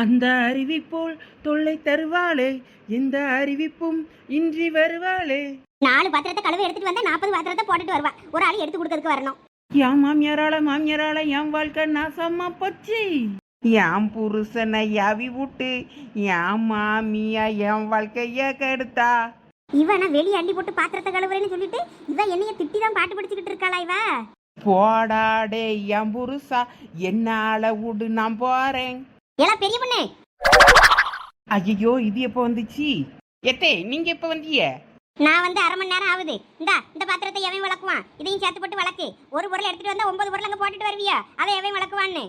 அந்த அறிவிப்போல் தொல்லை தருவாளே எந்த அறிவிப்பும் இன்றி வருவாளே. நாலு பாத்திரத்தை கழுவி எடுத்துட்டு வந்தா நாற்பது பாத்திரத்தை போட்டுட்டு வருவா. ஒரு ஆள் எடுத்து கொடுக்கறதுக்கு வரணும். என் மாமியாரால மாமியாரால என் வாழ்க்கை நாசமா போச்சு. என் புருஷனை யாவி விட்டு என் மாமியா என் வாழ்க்கைய கெடுத்தா? இவன் வெளியே அள்ளி போட்டு பாத்திரத்தை கழுவுறேன்னு சொல்லிட்டு இவ என்னைய திட்டி தான் பாட்டு படிச்சுக்கிட்டு இருக்காளா இவ? போடாடே என் புருஷா என்னால விடு நான் போறேன். எல்லாம் பெரிய பொண்ணு. ஐயோ இது எப்போ வந்துச்சு? எத்தே நீங்க எப்போ வந்தீங்க? நான் வந்து அரை மணி நேரம் ஆகுது. இந்தா இந்த பாத்திரத்தை எவன் விளக்குவான்? இதையும் சேர்த்து போட்டு விளக்கு. ஒரு பொருள் எடுத்துட்டு வந்தா ஒன்பது பொருள் அங்க போட்டுட்டு வருவியா? அதை எவன் விளக்குவான்னு?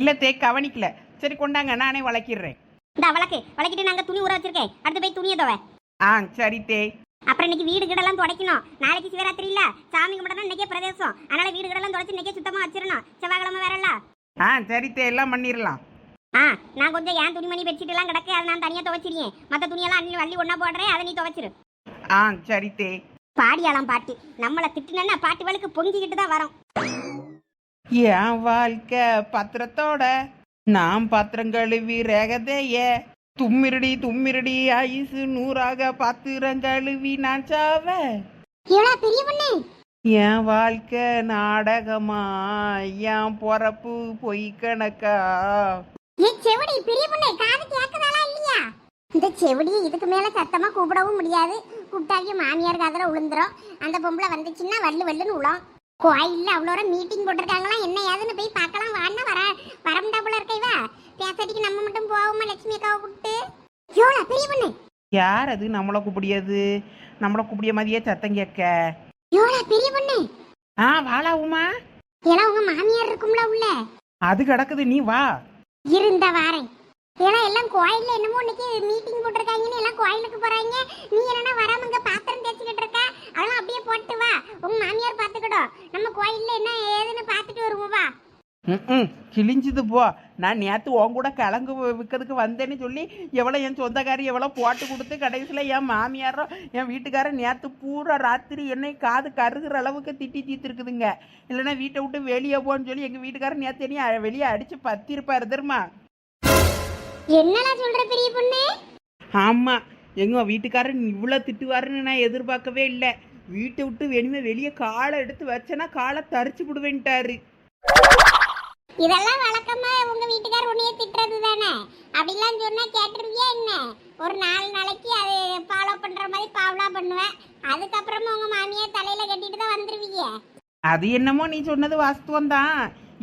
இல்ல தே கவனிக்கல. சரி கொண்டாங்க நானே வளர்க்கிடுறேன் இந்த விளக்கு. விளக்கிட்டு நாங்க துணி ஊற வச்சிருக்கேன். அடுத்து போய் துணியை துவை. ஆ சரி தே. அப்புறம் இன்னைக்கு வீடு கிடலாம் துடைக்கணும். நாளைக்கு சிவராத்திரி இல்ல சாமி கும்பிடணும் இன்னைக்கே பிரதேசம். அதனால வீடு கிடலாம் துடைச்சு இன்னைக்கே சுத்தமா வச்சிடணும். செவ்வாய்க்கிழமை வேறல்ல. ஆ சரி தே எல்லாம் பண்ணிடலாம் ஆ நான் கொஞ்சம் ஏன் துணிமணி பெட்ஷீட் எல்லாம் கிடக்கு அதை நான் தனியா துவைச்சிருக்கேன் மத்த துணியெல்லாம் அள்ளி அள்ளி ஒண்ணா போடுறேன் அதை நீ துவைச்சிரு. ஆ சரி தே பாடியாலாம் பாட்டு நம்மளை திட்டுனா பாட்டு வழுக்கு பொங்கிக்கிட்டு தான் வரோம். என் வாழ்க்கை பத்திரத்தோட நான் பத்திரம் கழுவி ரேகதைய தும்மிரடி தும்மிரடி ஐசு நூறாக பத்திரம் கழுவி நான் சாவ. இவ்வளோ பெரிய பொண்ணு? என் வாழ்க்கை நாடகமா என் பொறப்பு பொய் கணக்கா? ஏ செவடி பெரிய பொண்ணு காது கேட்கதாளா இல்லையா? இந்த செவடியை இதுக்கு மேல சத்தமா கூப்பிடவும் முடியாது. கூப்பிட்டாக்கி மாமியார் காதுல விழுந்துரும் அந்த பொம்பளை வந்துச்சுன்னா வள்ளு வள்ளுன்னு உளம் கோயில்ல அவ்வளோ மீட்டிங் போட்டிருக்காங்களாம் என்ன ஏதுன்னு போய் பார்க்கலாம். வான்னா வர வரமுண்டா போல இருக்க இவ? பேசாட்டிக்கு நம்ம மட்டும் போவோமா லட்சுமி அக்காவை கூப்பிட்டு? எவ்வளோ பெரிய பொண்ணு. யார் அது? நம்மளை கூப்பிடியது? நம்மளை கூப்பிடிய மாதிரியே சத்தம் கேட்க. எவ்வளோ பெரிய பொண்ணு? ஆ வாழா உமா. எல்லாம் உங்க மாமியார் இருக்கும்ல உள்ள. அது கிடக்குது நீ வா. இருந்த வாரேன். ஏன்னா எல்லாம் கோயில்ல என்னமோ இன்னைக்கு மீட்டிங் போட்டிருக்காங்கன்னு எல்லாம் கோயிலுக்கு போறாங்க. நீ என்னன்னா வராம இங்க பாத்திரம் தேய்ச்சிக்கிட்டு இருக்க? அதெல்லாம் அப்படியே போட்டு வா. உங்க மாமியார் பாத்துக்கிட்டோம் நம்ம கோயில்ல என்ன ஏதுன்னு பாத்துட்டு வருவோம் வா. ம் கிழிஞ்சுது போ. நான் நேற்று உன் கூட கிழங்கு விற்கிறதுக்கு வந்தேன்னு சொல்லி எவ்வளோ என் சொந்தக்காரி எவ்வளோ போட்டு கொடுத்து கடைசியில் என் மாமியாரும் என் வீட்டுக்காரன் நேற்று பூரா ராத்திரி என்னை காது கருகிற அளவுக்கு திட்டி தீர்த்துருக்குதுங்க. இல்லைன்னா வீட்டை விட்டு வெளியே போன்னு சொல்லி எங்கள் வீட்டுக்காரன் நேற்று என்னைய வெளியே அடித்து பத்திருப்பாரு தெரியுமா? என்னடா சொல்ற பெரிய பொண்ணு? ஆமாம் எங்கள் வீட்டுக்காரன் இவ்வளோ திட்டுவாருன்னு நான் எதிர்பார்க்கவே இல்லை. வீட்டை விட்டு வெளியே வெளியே காலை எடுத்து வச்சேன்னா காலை தரிச்சு விடுவேன்ட்டாரு இதெல்லாம் வழக்கமா உங்க வீட்டுக்கார் உன்னைய திட்டுறது தானே அப்படிலாம் சொன்னா கேட்டுருவியா என்ன? ஒரு நாலு நாளைக்கு அது ஃபாலோ பண்ற மாதிரி பாவலா பண்ணுவேன் அதுக்கப்புறமா உங்க மாமியார் தலையில கட்டிட்டு தான் வந்துருவீங்க. அது என்னமோ நீ சொன்னது வாஸ்தவம் தான்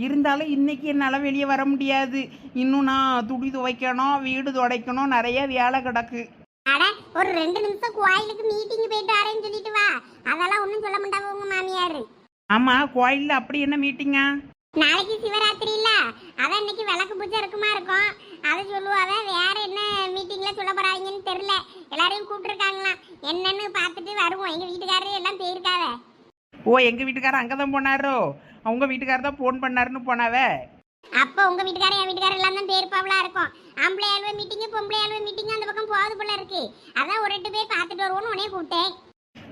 இருந்தாலும் இன்னைக்கு என்னால் வெளியே வர முடியாது. இன்னும் நான் துணி துவைக்கணும் வீடு துடைக்கணும் நிறைய வேலை கிடக்கு. அட ஒரு ரெண்டு நிமிஷம் கோயிலுக்கு மீட்டிங் போயிட்டு வரேன்னு சொல்லிட்டு வா. அதெல்லாம் ஒன்றும் சொல்ல மாட்டாங்க உங்க மாமியார். ஆமாம் கோயிலில் அப்படி என்ன மீட்டிங்கா நாளைக்கு சிவராத்திரி இல்ல. அதான் இன்னைக்கு விளக்கு பூஜை இருக்குமா இருக்கும். அதை சொல்லுவாவ வேற என்ன மீட்டிங்ல சொல்ல போறாங்கன்னு தெரியல. எல்லாரையும் கூப்பிட்டுருக்காங்களாம் என்னன்னு பார்த்துட்டு வருவோம். எங்க வீட்டுக்காரரு எல்லாம் போயிருக்காவ. ஓ எங்கள் வீட்டுக்காரர் அங்கே தான் போனாரோ? அவங்க வீட்டுக்காரர் தான் ஃபோன் பண்ணாருன்னு போனாவே? அப்போ உங்க வீட்டுக்காரர் என் வீட்டுக்காரர் எல்லாம் தான் பேருப்பாவலா இருக்கும். ஆம்பளை ஆளுவ மீட்டிங் பொம்பளை ஆளுவ மீட்டிங் அந்த பக்கம் போகாது போல இருக்கு. அதான் ஒரு ரெண்டு பேர் பார்த்துட்டு வருவோம்னு உடனே கூப்பிட்டேன்.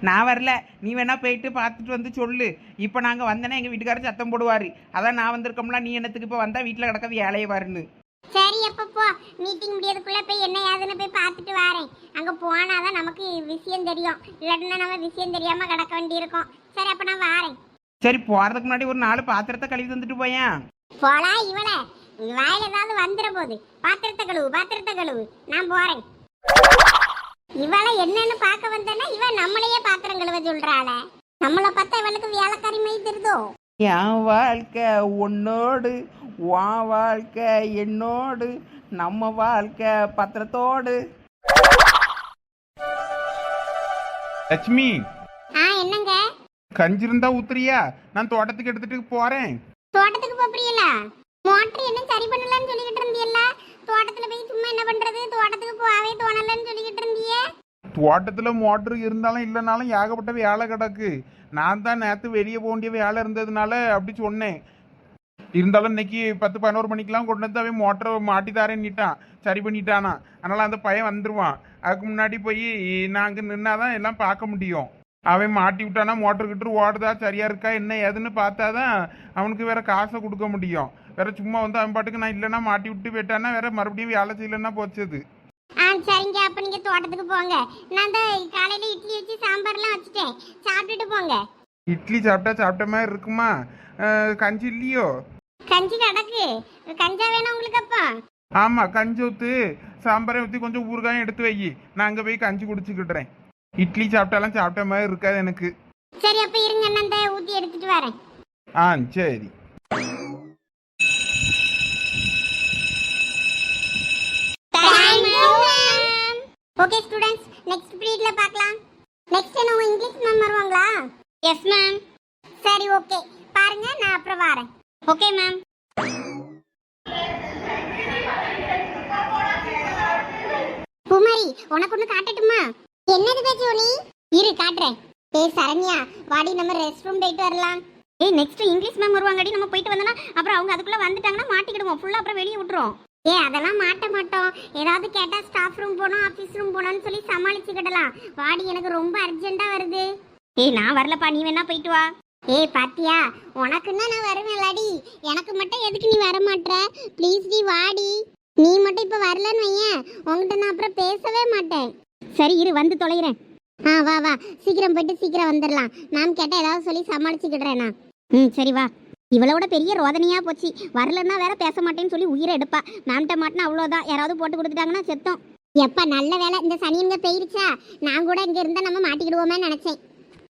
நான் வரல. நீ வேணா போயிட்டு பார்த்துட்டு வந்து சொல்லு. இப்போ நாங்கள் வந்தேன்னா எங்கள் வீட்டுக்காரர் சத்தம் போடுவார். அதான் நான் வந்திருக்கோம்ல நீ என்னத்துக்கு இப்போ வந்தால் வீட்டில் கிடக்க வேலையை வருன்னு சரி அப்ப போ. மீட்டிங் முடியறதுக்குள்ள போய் என்ன ஏதுன்னு போய் பார்த்துட்டு வரேன். அங்க போனாதான் நமக்கு விஷயம் தெரியும். இல்லாட்டினா நம்ம விஷயம் தெரியாம கிடக்க வேண்டியிருக்கும் சரி அப்ப நான் வாரேன். சரி போகிறதுக்கு முன்னாடி ஒரு நாலு பாத்திரத்தை கழுவி தந்துட்டு போயேன். போலா இவள. வாயில ஏதாவது வந்துட போகுது பாத்திரத்தை கழுவு பாத்திரத்தை கழுவு. நான் போறேன். இவளை என்னன்னு பார்க்க வந்தேன்னா இவ நம்மளையே பாத்திரம் கழுவ சொல்றாள. நம்மளை பார்த்தா இவளுக்கு வேலைக்காரி மை தெரிதோ என் வாழ்க்கை உன்னோடு உன் வாழ்க்கை என்னோடு நம்ம வாழ்க்கை பத்திரத்தோடு. லட்சுமி. ஆ என்னங்க? கஞ்சி இருந்தா ஊத்துறியா? நான் தோட்டத்துக்கு எடுத்துட்டு போறேன். தோட்டத்துக்கு போறீங்களா? மோட்டர் என்ன சரி பண்ணலன்னு சொல்லிக்கிட்டு இருந்தியல்ல? தோட்டத்துல போய் சும்மா என்ன பண்றது? தோட்டத்துக்கு போகவே தோணலன்னு சொல்லிக்கிட்டு இருந்தியே. தோட்டத்துல மோட்டர் இருந்தாலும் இல்லைனாலும் ஏகப்பட்ட வேலை கிடக்கு. நான் தான் நேற்று வெளியே போக வேண்டிய வேலை இருந்ததுனால அப்படி சொன்னேன். இருந்தாலும் இன்னைக்கு பத்து பதினோரு மணிக்கெல்லாம் கொண்டு வந்து அவன் மோட்டரை மாட்டி தாரேன்னுட்டான் சரி பண்ணிட்டானா. அதனால அந்த பையன் வந்துருவான். அதுக்கு முன்னாடி போய் நாங்கள் நின்னாதான் எல்லாம் பார்க்க முடியும். அவன் மாட்டி விட்டானா மோட்டர் கிட்ட ஓடுதா சரியா இருக்கா என்ன ஏதுன்னு பார்த்தாதான் அவனுக்கு வேற காசை கொடுக்க முடியும். வேற சும்மா வந்து அவன் பாட்டுக்கு நான் இல்லைன்னா மாட்டி விட்டு போயிட்டான்னா வேற மறுபடியும் வேலை செய்யலன்னா போச்சது ஆ சரிங்க. அப்ப நீங்க தோட்டத்துக்கு போங்க. நான் இந்த காலையில இட்லி வச்சு சாம்பார்லாம் வச்சுட்டேன். சாப்பிட்டுட்டு போங்க. இட்லி சாப்பிட்டா சாப்பிட்ட மாதிரி இருக்குமா? கஞ்சி இல்லையோ? கஞ்சி கிடக்கு. கஞ்சா வேணும் உங்களுக்கு அப்பா? ஆமா கஞ்சி ஊத்து சாம்பாரை ஊற்றி கொஞ்சம் ஊறுகாயும் எடுத்து வை. நான் அங்கே போய் கஞ்சி குடிச்சுக்கிட்டுறேன். இட்லி சாப்பிட்டாலாம் சாப்பிட்ட மாதிரி இருக்காது எனக்கு. சரி அப்ப இருங்க. நான் இந்த ஊத்தி எடுத்துட்டு வரேன். ஆ சரி. ஓகே ஸ்டூடண்ட்ஸ் நெக்ஸ்ட் பீரியட்ல பார்க்கலாம். நெக்ஸ்ட் என்ன உங்க இங்கிலீஷ் மேம் வருவாங்களா? எஸ் மேம் சரி ஓகே பாருங்க நான் அப்புறம் வரேன். ஓகே மேம் குமரி உனக்கு ஒண்ணு காட்டட்டுமா? என்னது பேச்சு நீ இரு காட்டுறேன். ஏய் சரண்யா வாடி நம்ம ரெஸ்ட் ரூம் போயிட்டு வரலாம். ஏய் நெக்ஸ்ட் இங்கிலீஷ் மேம் வருவாங்கடி நம்ம போயிட்டு வந்தோம்னா அப்புறம் அவங்க அதுக்குள்ள வந்துட்டாங்கன்னா மாட்டிக்கிடுவோம். ஃபுல்லா அப்புறம் வெளியே விட்டுரும் ஏ அதெல்லாம் மாட்ட மாட்டோம். ஏதாவது கேட்டா ஸ்டாஃப் ரூம் போனோம் ஆஃபீஸ் ரூம் போனோம்னு சொல்லி சமாளிச்சுக்கிடலாம். வாடி எனக்கு ரொம்ப அர்ஜென்ட்டா வருது. ஏய் நான் வரலப்பா. நீ வேணா போயிட்டு வா. ஏய் பாத்தியா? உனக்குன்னா நான் வருவேன்லடி. எனக்கு மட்டும் எதுக்கு நீ வர மாட்ற ப்ளீஸ் டி வாடி. நீ மட்டும் இப்போ வரலன்னு வையேன். உங்ககிட்ட நான் அப்புறம் பேசவே மாட்டேன். சரி இரு வந்து தொலைகிறேன். ஆ வா வா. சீக்கிரம் போயிட்டு சீக்கிரம் வந்துடலாம். மேம் கேட்டால் ஏதாவது சொல்லி சமாளிச்சுக்கிடுறேன் நான். ம் சரி வா. இவளோட பெரிய ரோதனையா போச்சு. வரலன்னா வேற பேச மாட்டேன்னு சொல்லி உயிரை எடுப்பா. மேம்கிட்ட மாட்டினா அவ்வளோதான். யாராவது போட்டு கொடுத்துட்டாங்கன்னா செத்தோம். எப்பா நல்ல வேலை இந்த சனியங்க போயிருச்சா? நான் கூட இங்கே இருந்தால் நம்ம மாட்டிக்கிடுவோமே நினச்சேன்.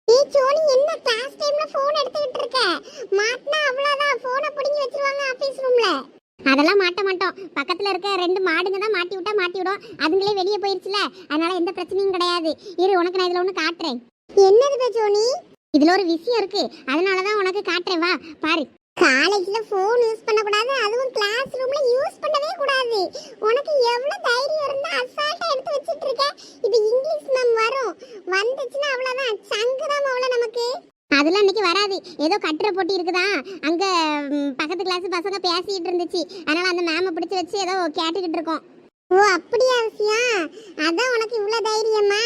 நீ சோனி என்ன கிளாஸ் டைம்ல ஃபோன் எடுத்துக்கிட்டு இருக்க? மாட்டினா அவ்வளோதான். ஃபோனை பிடிங்கி வச்சிருவாங்க ஆஃபீஸ் ரூம்ல அதெல்லாம் மாட்ட மாட்டோம். பக்கத்துல இருக்க ரெண்டு மாடுங்க தான் மாட்டி விட்டா மாட்டி விடும். அதுங்களே வெளியே போயிருச்சுல. அதனால எந்த பிரச்சனையும் கிடையாது. இரு உனக்கு நான் இதில் ஒன்று காட்டுறேன். என்னது சோனி? இதுல ஒரு விஷயம் இருக்கு. அதனால தான் உனக்கு காட்டுறேன். வா பாரு. காலேஜ்ல போன் யூஸ் பண்ண கூடாது அதுவும் கிளாஸ் ரூம்ல யூஸ் பண்ணவே கூடாது. உனக்கு எவ்வளவு தைரியம் இருந்தா அசால்ட்டா எடுத்து வச்சிட்டு இருக்க. இது இங்கிலீஷ் மேம் வரும். வந்துச்சுன்னா அவ்வளவுதான். சங்கரம் அவ்வளவு நமக்கு. அதெல்லாம் இன்னைக்கு வராது. ஏதோ கட்டுரை போட்டி இருக்குதா? அங்க பக்கத்து கிளாஸ் பசங்க பேசிட்டு இருந்துச்சு. அதனால அந்த மேம பிடிச்சு வச்சு ஏதோ கேட்டுக்கிட்டு இருக்கோம். ஓ அப்படியா விஷயம் அதான் உனக்கு இவ்வளவு தைரியமா?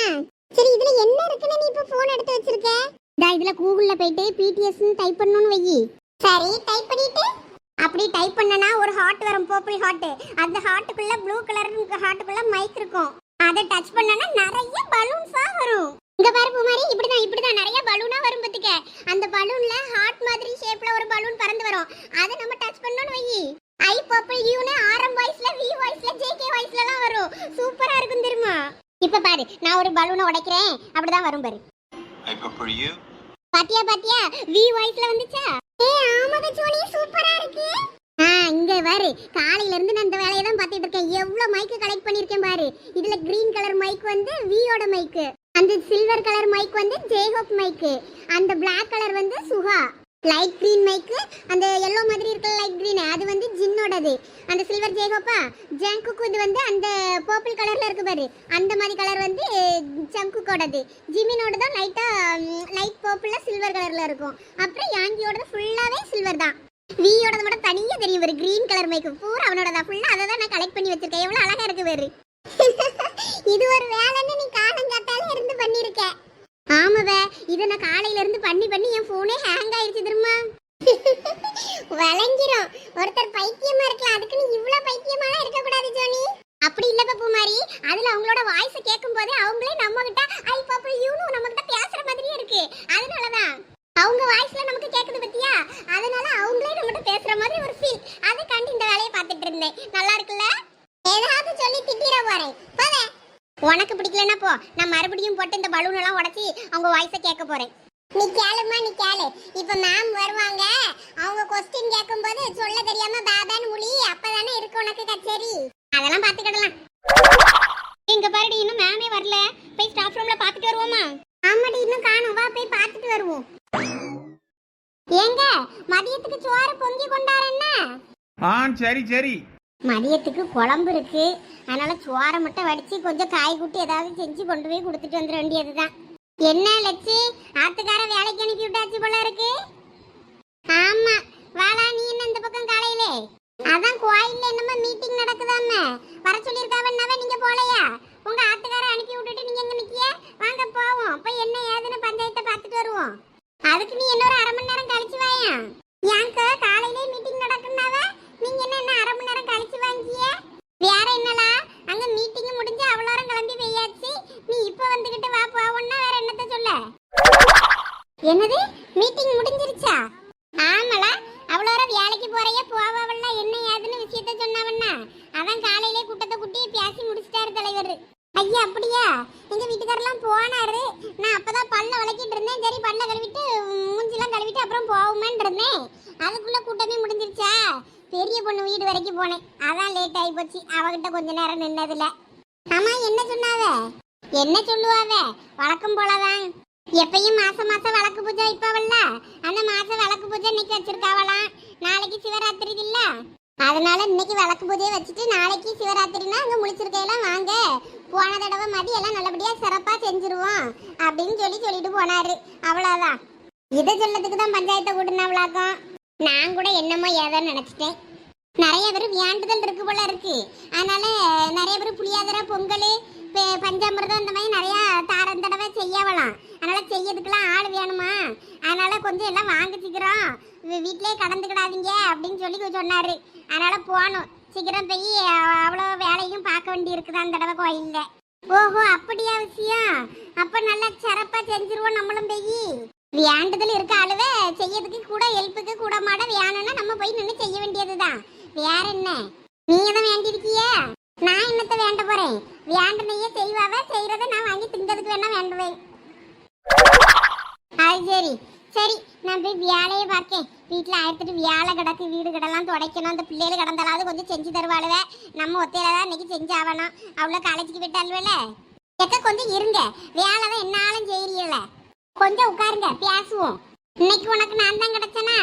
சரி இதுல என்ன இருக்குன்னு நீ இப்ப போன் எடுத்து வச்சிருக்க? இதா இதுல கூகுள்ல போயிட்டு பிடிஎஸ் டைப் பண்ணணும்னு வை சரி டைப் பண்ணிட்டு? அப்படி டைப் பண்ணனா ஒரு ஹார்ட் வரும் பர்பிள் ஹார்ட் அந்த ஹார்ட்டுக்குள்ள ப்ளூ கலர் ஹார்ட்டுக்குள்ள மைக் இருக்கும். அதை டச் பண்ணனா நிறைய பலூன்ஸா வரும். இங்க பாரு பூமாரி இப்படிதான் இப்படிதான். நிறைய பலூனா வரும் பத்துக்க. அந்த பலூன்ல ஹார்ட் மாதிரி ஷேப்ல ஒரு பலூன் பறந்து வரும். அதை நம்ம டச் பண்ணோம்னு வை ஐ பர்பிள் யூனு ஆரம் வாய்ஸ்ல வி வாய்ஸ்ல ஜேகே வாய்ஸ்ல எல்லாம் வரும். சூப்பரா இருக்கும் தெரியுமா? இப்ப பாரு நான் ஒரு பலூனை உடைக்கிறேன். அப்படிதான் வரும் பாரு. I purple you. பாத்தியா பாத்தியா? வி வாய்ஸ்ல வந்துச்சா? ஏ ஆமா சோனி சூப்பரா இருக்கு. ஆ இங்க பாரு. காலையில இருந்து நான் இந்த வேலையை தான் பாத்துட்டு இருக்கேன். எவ்வளவு மைக் கலெக்ட் பண்ணிருக்கேன் பாரு. இதுல கிரீன் கலர் மைக் வந்து வியோட மைக் அந்த சில்வர் கலர் மைக் வந்து ஜேஹோப் மைக் அந்த பிளாக் கலர் வந்து சுஹா லைட் கிரீன் மைக் அந்த எல்லோ மாதிரி இருக்கிற லைட் கிரீன் அது வந்து ஜின்னோடது அந்த சில்வர் ஜேகோப்பா ஜங்குக்கு இது வந்து அந்த பர்பிள் கலர்ல இருக்கு பாரு. அந்த மாதிரி கலர் வந்து ஜங்குக்கோடது ஜிமினோட தான் லைட்டாக லைட் சில்வர் கலர்ல இருக்கும். அப்புறம் யாங்கியோட ஃபுல்லாவே சில்வர் தான். வீயோடது மட்டும் தனியா தெரியும் பாரு. கிரீன் கலர் மைக் பூரா அவனோட தான் ஃபுல்லா அதை தான் நான் கலெக்ட் பண்ணி வச்சிருக்கேன். எவ்வளவு அழகா இருக்கு வேறு இது ஒரு வேலைன்னு நீ காலங்காத்தால இருந்து பண்ணிருக்க. ஆமாவே இதை நான் காலையில இருந்து பண்ணி பண்ணி என் போனே ஹேங் ஆயிடுச்சு திரும்ப விளங்கிரும். ஒருத்தர் பைத்தியமா இருக்கலாம். அதுக்கு நீ இவ்ளோ பைத்தியமாலாம் இருக்க கூடாது ஜோனி. அப்படி இல்ல பப்பு மாதிரி அதுல அவங்களோட வாய்ஸ் கேட்கும் போதே அவங்களே நம்ம கிட்ட ஐ பாப்பு யூனு நம்ம கிட்ட பேசுற மாதிரியே இருக்கு அதனாலதான் அவங்க வாய்ஸ்ல நமக்கு கேக்குது பத்தியா அதனால அவங்களே நம்மகிட்ட பேசுற மாதிரி ஒரு ஃபீல் அதுக்காண்டி இந்த வேலையை பார்த்துட்டு இருந்தேன் நல்லா இருக்குல்ல ஏதாவது சொல்லி திட்டிட போறேன் போதே உனக்கு போ நான் மறுபடியும் போட்டு இந்த பலூன் எல்லாம் உடச்சி அவங்க வாய்ஸை கேட்க போறேன். நீ கேளுமா நீ கேளு. இப்ப மேம் வருவாங்க. அவங்க கொஸ்டின் கேட்கும்போது சொல்ல தெரியாம பாபான்னு முழி அப்பதானே இருக்கு உனக்கு கச்சேரி. அதெல்லாம் பாத்துக்கிடலாம். இங்க பாருடி இன்னும் மேமே வரல. போய் ஸ்டாஃப் ரூம்ல பாத்துட்டு வருவோமா? ஆமாடி இன்னும் காணும். வா போய் பாத்துட்டு வருவோம். ஏங்க மதியத்துக்கு சோறு பொங்கி கொண்டாரன்னா ஆ சரி சரி. மதியத்துக்கு குழம்பு இருக்கு. அதனால சோறை மட்டும் வடிச்சு கொஞ்சம் காய் கூட்டி ஏதாவது செஞ்சு கொண்டு போய் கொடுத்துட்டு வந்துட வேண்டியதுதான். என்ன லட்சி? ஆத்துக்கார வேலைக்கு அனுப்பி விட்டாச்சு போல இருக்கு. ஆமா. வாடா நீ என்ன இந்த பக்கம் காலையிலே? அதான் கோயில்ல என்னமோ மீட்டிங் நடக்குதாமே. வர சொல்லியிருக்காவன்னாவே நீங்க போலையா? உங்க ஆத்துக்கார அனுப்பி விட்டுட்டு நீங்க எங்க நிக்கிய? வாங்க போவோம். போய் என்ன ஏதுன்னு பஞ்சாயத்தை பார்த்துட்டு வருவோம். அதுக்கு நீ இன்னொரு அரை மணி நேரம் கழிச்சு வாயா? ஏங்க காலையிலே மீட்டிங் நடக்குன்னாவே? நீங்க என்ன அரை மணி நேரம் கழிச்சு வாங்கிய? வேற என்னலா அங்க மீட்டிங் முடிஞ்சு அவ்வளோ நேரம் கிளம்பி வெய்யாச்சு நீ இப்ப வந்துகிட்டு வா போவோம்னா வேற என்னத்த சொல்ல? என்னது? மீட்டிங் முடிஞ்சிருச்சா? ஆமலா அவ்வளோ நேரம் வேலைக்கு போறைய போவாவல்ல. என்ன ஏதுன்னு விஷயத்த சொன்னாவன்னா அவன் காலையிலே குட்டத்தை குட்டி பேசி முடிச்சிட்டாரு தலைவர். ஐயா அப்படியா? எங்க வீட்டுக்காரெல்லாம் போனாரு. நான் அப்பதான் பல்ல வளைக்கிட்டு இருந்தேன். சரி பல்ல கழுவிட்டு மூஞ்சிலாம் கழுவிட்டு அப்புறம் போவோமேன்னு இருந்தேன். அதுக்குள்ள கூட்டமே முடிஞ்சு பெரிய பொண்ணு வீடு வரைக்கும் போனேன். அதான் லேட் ஆகி போச்சு. அவகிட்ட கொஞ்ச நேரம் நின்னதுல. அம்மா என்ன சொன்னாவ? என்ன சொல்லுவாவ? வழக்கம் போலதான். எப்பயும் மாச மாசம் விளக்கு பூஜை வைப்பாவல்ல? அந்த மாசம் விளக்கு பூஜை இன்னைக்கு வச்சிருக்காவலாம் நாளைக்கு சிவராத்திரி இல்ல? அதனால இன்னைக்கு விளக்கு பூஜையை வச்சுட்டு நாளைக்கு சிவராத்திரினா அங்க முழிச்சிருக்கையெல்லாம் வாங்க. போன தடவை மதி எல்லாம் நல்லபடியா சிறப்பா செஞ்சிருவோம் அப்படின்னு சொல்லி சொல்லிட்டு போனாரு. அவ்வளவுதான். இதை சொல்லதுக்கு தான் பஞ்சாயத்தை கூட்டினாவளாக்கும். நான் கூட என்னமோ ஏதோ நினச்சிட்டேன். நிறைய பேர் வியாண்டுதல் இருக்கு போல இருக்கு. அதனால நிறைய பேர் புளியாதர பொங்கல் பஞ்சாமிரதம் இந்த மாதிரி நிறைய தாரம் தடவை செய்யவலாம். அதனால செய்யறதுக்கெல்லாம் ஆள் வேணுமா? அதனால கொஞ்சம் எல்லாம் வாங்கிச்சிக்கிறோம் வீட்டிலே கடந்துக்கிடாதீங்க அப்படின்னு சொல்லி சொன்னாரு. அதனால போகணும் சீக்கிரம் போய் அவ்வளோ வேலையும் பார்க்க வேண்டி இருக்குது அந்த தடவை கோயிலில். ஓஹோ அப்படியா விஷயம் அப்போ நல்லா சிறப்பாக செஞ்சிருவோம் நம்மளும் போய். வியாண்டுதல் இருக்க அளவு செய்யறதுக்கு கூட ஹெல்ப்புக்கு கூட மாட வேணும்னா நம்ம போய் நின்று செய்ய வேண்டியதுதான். வேற என்ன? நீங்க தான் வேண்டியிருக்கிய? நான் என்னத்த வேண்ட போறேன்? வேண்டனையே செய்வாவ செய்யறத நான் வாங்கி திங்கிறதுக்கு வேணா வேண்டுவேன். அது சரி. சரி நான் போய் வியாழையை பார்க்கேன். வீட்டில் அறுத்துட்டு வியாழை கிடக்கு வீடு கிடலாம் துடைக்கணும். அந்த பிள்ளைகள் கிடந்தாலாவது கொஞ்சம் செஞ்சு தருவாளுவ. நம்ம ஒத்தையில தான் இன்னைக்கு செஞ்சாவணும். அவ்வளோ காலேஜுக்கு விட்டாள்வேல எக்க கொஞ்சம் இருங்க. வேலை தான் கொஞ்சம் உட்காருங்க பேசுவோம். இன்னைக்கு உனக்கு நான் தான் கிடைச்சனா?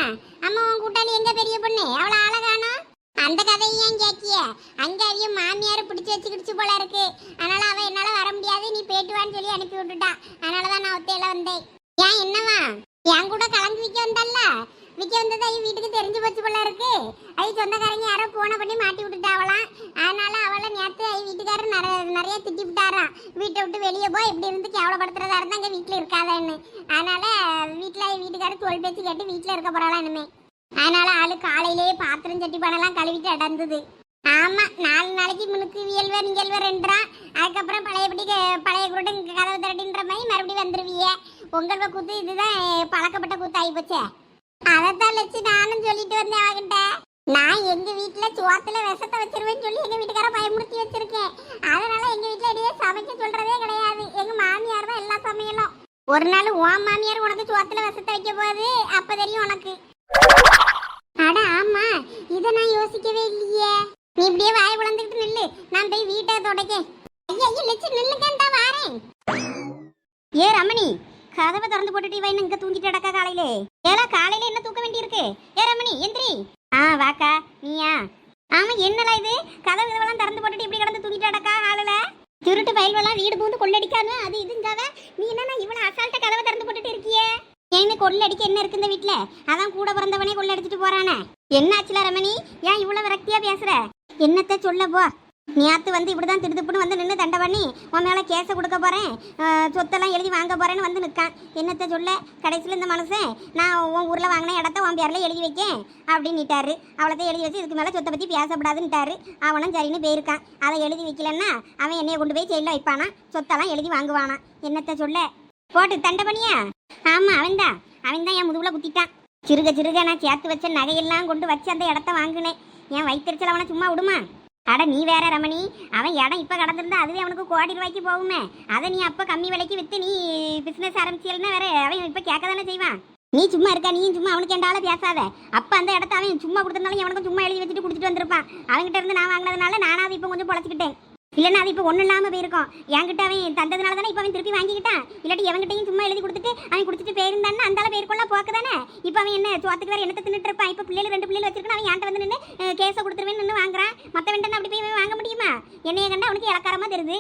அம்மா உன் கூட்டாளி எங்க பெரிய பொண்ணு? அவ்வளோ அழகானோ. அந்த கதையை ஏன் கேட்கிய? அங்க அவிய மாமியார் பிடிச்சு வச்சுக்கிடுச்சு போல இருக்கு. அதனால அவ என்னால வர முடியாது நீ பேட்டுவான்னு வான்னு சொல்லி அனுப்பி விட்டுட்டா. அதனாலதான் நான் ஒத்தையில வந்தேன். ஏன் என்னவா? என் கூட கலந்து விற்க வந்தல்ல? விற்க வந்தது ஐயோ வீட்டுக்கு தெரிஞ்சு போச்சு போல இருக்கு. ஐ சொந்தக்காரங்க யாரோ போன பண்ணி மாட்டி விட்டுட்டாவலாம். அதனால அவளை நேற்று ஐ வீட்டுக்காரர் நிறைய நிறைய திட்டி விட்டாராம் வீட்டை விட்டு வெளியே போய் இப்படி இருந்து கேவலப்படுத்துறதா இருந்தா அங்கே வீட்டில் இருக்காதன்னு. அதனால வீட்டில் வீட்டுக்காரர் தோல் பேச்சு கேட்டு வீட்டில் இருக்க போறாளா இனிமே. அதனால ஆளு காலையிலேயே பாத்திரம் சட்டி பண்ணலாம் கழுவிட்டு அடந்தது ஆமா நாலு நாளைக்கு முனுக்கு வியல்வ நிகழ்வே ரெண்டுறான் அதுக்கப்புறம் பழையபடி பழைய குருட்டு கதவு திரட்டின்ற மாதிரி மறுபடியும் வந்துருவிய. உங்கள கூத்து இதுதான் பழக்கப்பட்ட கூத்து ஆகி போச்சே. அதைத்தான் லட்சி நானும் சொல்லிட்டு வந்தேன் அவகிட்ட. நான் எங்க வீட்டுல சோத்துல விஷத்தை வச்சிருவேன்னு சொல்லி எங்க வீட்டுக்கார பயமுறுத்தி வச்சிருக்கேன். அதனால எங்க வீட்டுல இடையே சமைக்க சொல்றதே கிடையாது. எங்க மாமியார் தான் எல்லா சமையலும். ஒரு நாள் உன் மாமியார் உனக்கு சோத்துல விஷத்தை வைக்க போகுது அப்ப தெரியும் உனக்கு. அட ஆமா இத நான் யோசிக்கவே இல்லையே. நீ இப்படியே வாய் வளர்ந்துக்கிட்டு நில்லு. நான் போய் வீட்டை தொடக்கேன். ஐயா ஐயா லட்சம் வாரேன். ஏ ரமணி கதவை திறந்து போட்டுட்டு இவன் இங்க தூங்கிட்டு அடக்கா காலையிலே? ஏலா காலையில என்ன தூக்க வேண்டியிருக்கு? ஏ ரமணி எந்திரி. ஆ வாக்கா நீயா? ஆமா என்னடா இது? கதவு இதெல்லாம் திறந்து போட்டுட்டு இப்படி கிடந்து தூங்கிட்டு அடக்கா காலையில திருட்டு பயல்வெல்லாம் வீடு பூந்து கொள்ளடிக்காம அது இதுங்காவ? நீ என்னன்னா இவ்வளவு அசால்ட்டா கதவை திறந்து போட்டுட்டு இருக்கியே? ஏன்னு கொள்ளடிக்க என்ன இருக்கு இந்த வீட்ல? அதான் கூட பிறந்தவனே கொள்ளடிச்சிட்டு போறானே. என்ன ஆச்சுல ரமணி? ஏன் இவ்வளவு விரக்தியா பேசுற? என்னத்த சொல்ல போ. நேத்து வந்து இப்படி தான் திருதுப்புன்னு வந்து நின்று தண்டை பண்ணி உன் மேலே கேஸை கொடுக்க போகிறேன் சொத்தெல்லாம் எழுதி வாங்க போகிறேன்னு வந்து நிற்கான் என்னத்த சொல்ல? கடைசியில் இந்த மனுஷன் நான் உன் ஊரில் வாங்கின இடத்த உன் பேரில் எழுதி வைக்கேன். அப்படின்னுட்டாரு. அவ்வளோதான் எழுதி வச்சு இதுக்கு மேலே சொத்தை பற்றி பேசக்கூடாதுன்னுட்டாரு அவனும் சரின்னு போயிருக்கான். அதை எழுதி வைக்கலன்னா அவன் என்னையை கொண்டு போய் ஜெயிலில் வைப்பானா? சொத்தெல்லாம் எழுதி வாங்குவானா? என்னத்த சொல்ல? போட்டு தண்டை பண்ணியா? ஆமா அவன்தான். அவன்தான் என் முதுகுல குத்திட்டான். சிறுக சிறுக நான் சேர்த்து வச்ச நகையெல்லாம் கொண்டு வச்சு அந்த இடத்த வாங்கினேன். என் வயிற்றுச்சல் அவனை சும்மா விடுமா? அட நீ வேற ரமணி. அவன் இடம் இப்போ கடந்திருந்தா அதுவே அவனுக்கு கோடி ரூபாய்க்கு போகுமே. அதை நீ அப்போ கம்மி விலைக்கு விற்று நீ பிஸ்னஸ் ஆரம்பிச்சியல்னா வேற அவன் இப்போ கேட்க தானே செய்வான். நீ சும்மா இருக்கா நீயும் சும்மா அவனுக்கு எண்டால பேசாத. அப்போ அந்த இடத்த அவன் சும்மா கொடுத்தனாலும் அவனுக்கு சும்மா எழுதி வச்சுட்டு கொடுத்துட்டு வந்திருப்பான். அவன்கிட்ட இருந்து நான் வாங்கினதுனால நானாவது இப்போ கொஞ்சம் பொழைச்சிக்கிட்டேன். இல்லைன்னா அது இப்போ ஒன்றும் இல்லாமல் போயிருக்கும். என்கிட்ட அவன் தந்ததுனால தானே இப்போ அவன் திருப்பி வாங்கிக்கிட்டான். இல்லாட்டி எவன்கிட்டையும் சும்மா எழுதி கொடுத்துட்டு அவன் குடிச்சிட்டு போயிருந்தான்னு அந்த பேருக்குள்ள போக்கு தானே இப்போ அவன் என்ன சோத்துக்கு வேறு என்னத்தை தின்னுட்டு இருப்பான்? இப்போ பிள்ளைகள் ரெண்டு பிள்ளைகள் வச்சிருக்கான் அவன் என்கிட்ட வந்து நின்று கேஸை கொடுத்துருவேன் நின்று வாங்குறான்? மற்ற வேண்டாம் அப்படி போய் வாங்க முடியுமா? என்னைய கண்டா அவனுக்கு இலக்காரமாக தெரியுது.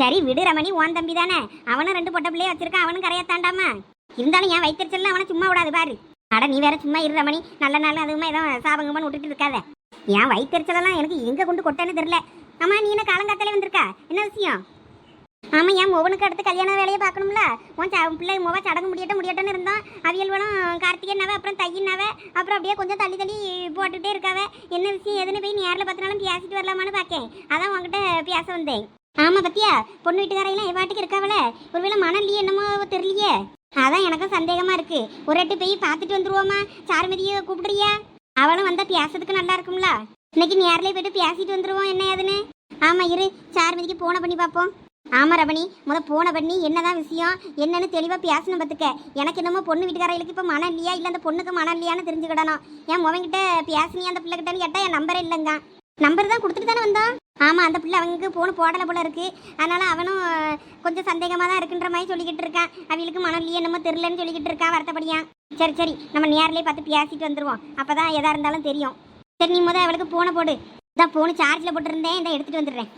சரி விடு ரமணி உன் தம்பி தானே. அவனும் ரெண்டு பொட்ட பிள்ளைய வச்சிருக்கான் அவனும் கரையாத்தாண்டாமா இருந்தாலும் என் வைத்திருச்சல்ல அவனை சும்மா விடாது பாரு. அட நீ வேற சும்மா இரு ரமணி. நல்ல நாள் அதுவுமே ஏதோ சாபங்கம்னு விட்டுட்டு இருக்காத. என் வைத்தறிச்சலெல்லாம் எனக்கு எங்கே கொண்டு கொட்டேன்னு தெரியல. அம்மா நீ என்ன காலங்காத்தாலே வந்திருக்கா? என்ன விஷயம்? ஆமாம் என் மொவனுக்கு அடுத்து கல்யாண வேலையை பார்க்கணும்ல? உன் ச- பிள்ளை மொவ சடங்கு முடியட்டும் முடியட்டும்னு இருந்தோம் அவியல் வேணும் கார்த்திகனாவ அப்புறம் தையினாவே அப்புறம் அப்படியே கொஞ்சம் தள்ளி தள்ளி போட்டுகிட்டே இருக்காவ. என்ன விஷயம் எதுன்னு போய் நேரில் பார்த்தினாலும் பேசிட்டு வரலாமான்னு பார்க்கேன். அதான் உங்ககிட்ட பேச வந்தேன். ஆமாம் பத்தியா? பொண்ணு வீட்டுக்காரையெல்லாம் என் வாட்டுக்கு இருக்காவல ஒருவேளை மணல்லையே என்னமோ தெரியலையே. அதான் எனக்கும் சந்தேகமாக இருக்குது ஒரு எட்டு போய் பார்த்துட்டு வந்துருவோமா? சாருமதியை கூப்பிடுறியா? அவளும் வந்தால் பேசுறதுக்கு நல்லா இருக்கும்ல. இன்னைக்கு நேரில் போயிட்டு பேசிட்டு வந்துடுவோம் என்ன ஏதுன்னு? ஆமாம் இரு. சாருமதிக்கு போன பண்ணி பார்ப்போம் ஆமாம் ரமணி. முத போன பண்ணி என்னதான் விஷயம் என்னன்னு தெளிவாக பேசணும் பார்த்துக்க எனக்கு என்னமோ பொண்ணு வீட்டுக்காரங்களுக்கு இப்போ மனம் இல்லையா? இல்லை அந்த பொண்ணுக்கு மனம் இல்லையான்னு தெரிஞ்சுக்கிடணும் என் முவங்கிட்ட பேசுனியா அந்த பிள்ளை கேட்டால் என் நம்பரே இல்லைங்க. நம்பர் தான் கொடுத்துட்டு தானே வந்தோம்? ஆமாம் அந்த பிள்ளை அவங்களுக்கு போன போடல போல இருக்குது அதனால் அவனும் கொஞ்சம் சந்தேகமாக தான் இருக்குன்ற மாதிரி சொல்லிக்கிட்டு இருக்கான். அவங்களுக்கு மனம் இல்லையே என்னமோ தெரிலன்னு சொல்லிக்கிட்டு இருக்கான் வருத்தப்படியா. சரி சரி. நம்ம நேரிலே பார்த்து பேசிட்டு வந்துடுவோம் அப்போ தான் எதாக இருந்தாலும் தெரியும். சரி நீ முத அவளுக்கு போனை போடு. இதான் போன் சார்ஜில் போட்டிருந்தேன் இதை எடுத்துகிட்டு வந்துடுறேன்.